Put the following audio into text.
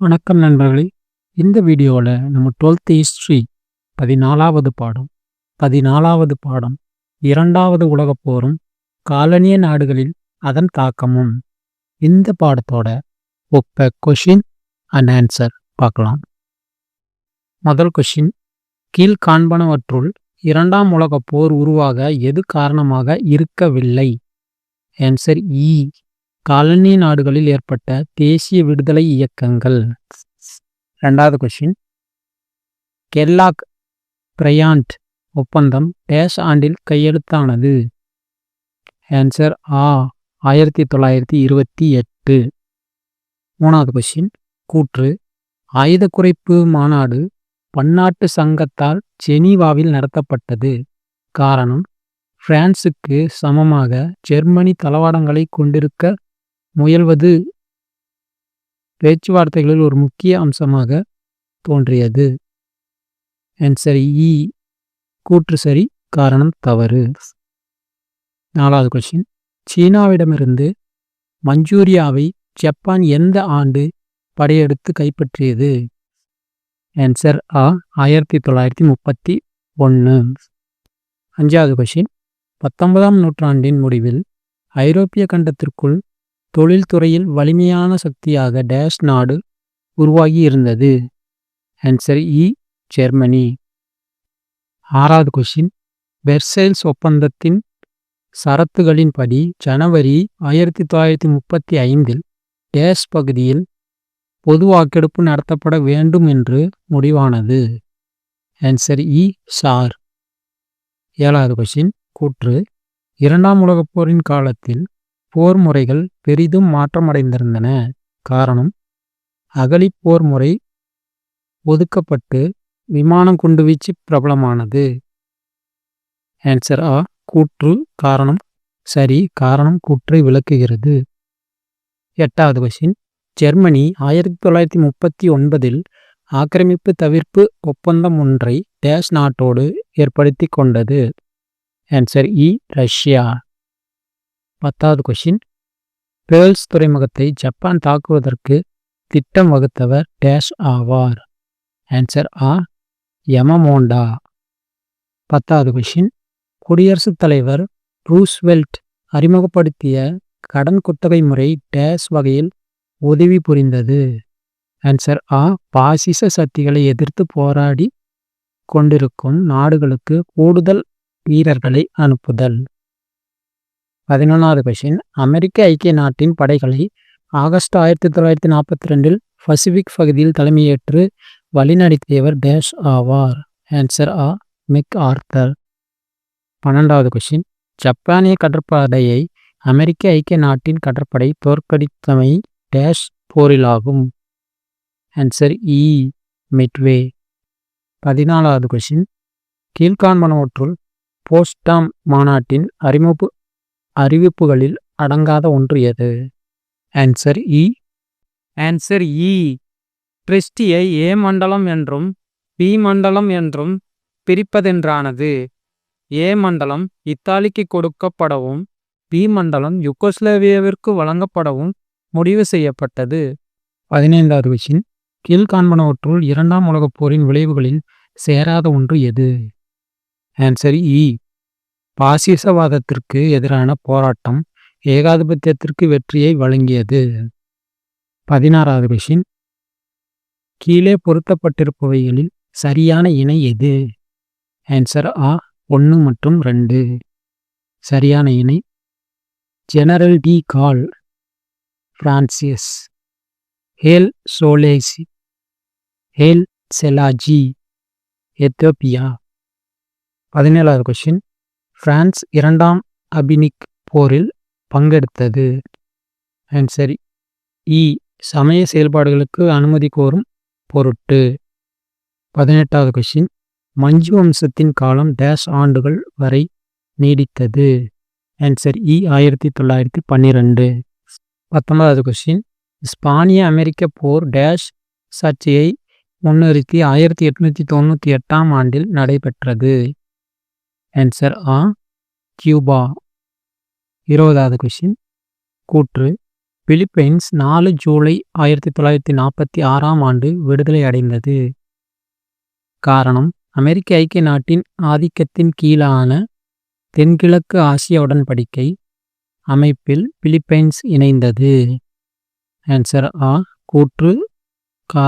வணக்கம் நண்பர்களே. இந்த வீடியோவில் நம்ம டுவெல்த் ஹிஸ்ட்ரி பதினாலாவது பாடம் பதினாலாவது பாடம் இரண்டாவது உலகப் போரும் காலனிய நாடுகளில் அதன் தாக்கமும். இந்த பாடத்தோட ஒப்ப கொஷின் அண்ட் ஆன்சர் பார்க்கலாம். முதல் கொஷின் கீழ்காண்பனவற்றுள் இரண்டாம் உலகப் போர் உருவாக எது காரணமாக இருக்கவில்லை? ஆன்சர் இ e. காலனி நாடுகளில் ஏற்பட்ட தேசிய விடுதலை இயக்கங்கள். ரெண்டாவது கொஷின் கெல்லாக் பிரயாண்ட் ஒப்பந்தம் டேஷ் ஆண்டில் கையெழுத்தானது? ஆன்சர் ஆ ஆயிரத்தி தொள்ளாயிரத்தி இருபத்தி எட்டு. மூணாவது கொஷின் கூற்று. ஆயுத குறைப்பு மாநாடு பன்னாட்டு சங்கத்தால் ஜெனீவாவில் நடத்தப்பட்டது. காரணம் பிரான்சுக்கு சமமாக ஜெர்மனி தளவாடங்களை கொண்டிருக்க முயல்வது பேச்சுவார்த்தைகளில் ஒரு முக்கிய அம்சமாக தோன்றியது. ஆன்சர் இ e கூற்று சரி காரணம் தவறு. நாலாவது கொஸ்டின் சீனாவிடமிருந்து மஞ்சூரியாவை ஜப்பான் எந்த ஆண்டு படையெடுத்து கைப்பற்றியது? ஆன்சர் ஆ ஆயிரத்தி தொள்ளாயிரத்தி முப்பத்தி ஒன்று அஞ்சாவது கொஷின் பத்தொன்பதாம் நூற்றாண்டின் முடிவில் ஐரோப்பிய கண்டத்திற்குள் தொழில்துறையில் வலிமையான சக்தியாக டேஷ் நாடு உருவாகி இருந்தது ஆன்சர் இ e, ஜெர்மனி ஆறாவது கொஷின் வெர்சைல்ஸ் ஒப்பந்தத்தின் சரத்துகளின்படி ஜனவரி ஆயிரத்தி தொள்ளாயிரத்தி முப்பத்தி ஐந்தில் டேஷ் பகுதியில் பொது வாக்கெடுப்பு நடத்தப்பட வேண்டும் என்று முடிவானது. ஆன்சர் இ சார் ஏழாவது கொஷின் கூற்று. இரண்டாம் உலகப் போரின் காலத்தில் போர் முறைகள் பெரிதும் மாற்றமடைந்திருந்தன. காரணம் அகழி போர் முறை ஒதுக்கப்பட்டு விமானம் குண்டுவீச்சு பிரபலமானது. ஆன்சர் ஆ கூற்று காரணம் சரி காரணம் கூற்றை விளக்குகிறது. எட்டாவது கொஷின் ஜெர்மனி ஆயிரத்தி தொள்ளாயிரத்தி முப்பத்தி ஒன்பதில் ஆக்கிரமிப்பு தவிர்ப்பு ஒப்பந்தம் ஒன்றை டேஷ் நாட்டோடு ஏற்படுத்தி கொண்டது. ஆன்சர் இ e, ரஷ்யா. பத்தாவது கொஷின் பேர்ல்ஸ் துறைமுகத்தை ஜப்பான் தாக்குவதற்கு திட்டம் வகுத்தவர் டேஷ் ஆவார். ஆன்சர் ஆ யமமோண்டா. பத்தாவது கொஷின் குடியரசுத் தலைவர் ரூஸ்வெல்ட் அறிமுகப்படுத்திய கடன் குத்தகை முறை டேஷ் வகையில் உதவி புரிந்தது. ஆன்சர் ஆ பாசிச சக்திகளை எதிர்த்து போராடி கொண்டிருக்கும் நாடுகளுக்கு கூடுதல் வீரர்களை அனுப்புதல். பதினொன்றாவது கொஷின் அமெரிக்க ஐக்கிய நாட்டின் படைகளை ஆகஸ்ட் ஆயிரத்தி தொள்ளாயிரத்தி நாற்பத்தி ரெண்டில் பசிபிக் பகுதியில் தலைமையேற்று வழிநடத்தியவர் டேஷ் ஆவார். ஆன்சர் ஆ மிக் ஆர்த்தர் பன்னெண்டாவது கொஷின் ஜப்பானிய கடற்படையை அமெரிக்க ஐக்கிய நாட்டின் கடற்படை தோற்கடித்தமை டேஷ் போரிலாகும். ஆன்சர் இ மிட்வே பதினாலாவது கொஷின் கீழ்காண்பனவற்றுள் போஸ்டாம் மாநாட்டின் அறிமுப்பு அறிவிப்புகளில் அடங்காத ஒன்று எது? ஆன்சர் இ ஆன்சர் இ கிறிஸ்டியை ஏ மண்டலம் என்றும் பி மண்டலம் என்றும் பிரிப்பதென்றானது. ஏ மண்டலம் இத்தாலிக்கு கொடுக்கப்படவும் பி மண்டலம் யுகோஸ்லேவியாவிற்கு வழங்கப்படவும் முடிவு செய்யப்பட்டது. பதினைந்தாவது விஷயம். கீழ்காண்பனவற்றுள் இரண்டாம் உலகப் போரின் விளைவுகளில் சேராத ஒன்று எது? ஆன்சர் இ பாசிசவாதத்திற்கு எதிரான போராட்டம் ஏகாதிபத்தியத்திற்கு வெற்றியை வழங்கியது. பதினாறாவது விஷயம் கீழே பொருத்தப்பட்டிருப்பவைகளில் சரியான இணை எது? ஆன்சர் ஆ ஒன்று மற்றும் ரெண்டு. சரியான இணை. General de Gaulle Francis Haile Selassie Haile Selassie Ethiopia பதினேழாவது கொஷின். பிரான்ஸ் இரண்டாம் அபினிக் போரில் பங்கெடுத்தது. ஆன்சர் இ. சமய செயல்பாடுகளுக்கு அனுமதி கோரும் பொருட்டு. பதினெட்டாவது கொஷின் மஞ்சு வம்சத்தின் காலம் டேஷ் ஆண்டுகள் வரை நீடித்தது. ஆன்சர் இ. ஆயிரத்தி தொள்ளாயிரத்தி பன்னிரெண்டு. பத்தொன்பதாவது கொஸ்டின் ஸ்பானிய அமெரிக்க போர் டேஷ் சர்ச்சையை முன்னிறுத்தி ஆயிரத்தி எட்நூற்றி தொண்ணூற்றி எட்டாம் ஆண்டில் நடைபெற்றது. ஆன்சர் ஆ கியூபா இருபதாவது கொஷின் கூற்று. பிலிப்பைன்ஸ் நாலு ஜூலை ஆயிரத்தி தொள்ளாயிரத்தி நாற்பத்தி ஆறாம் ஆண்டு விடுதலை அடைந்தது. காரணம் அமெரிக்க ஐக்கிய நாட்டின் ஆதிக்கத்தின் கீழான தென்கிழக்கு ஆசிய உடன்படிக்கை அமைப்பில் பிலிப்பைன்ஸ் இணைந்தது. ஆன்சர் ஆ கூற்று.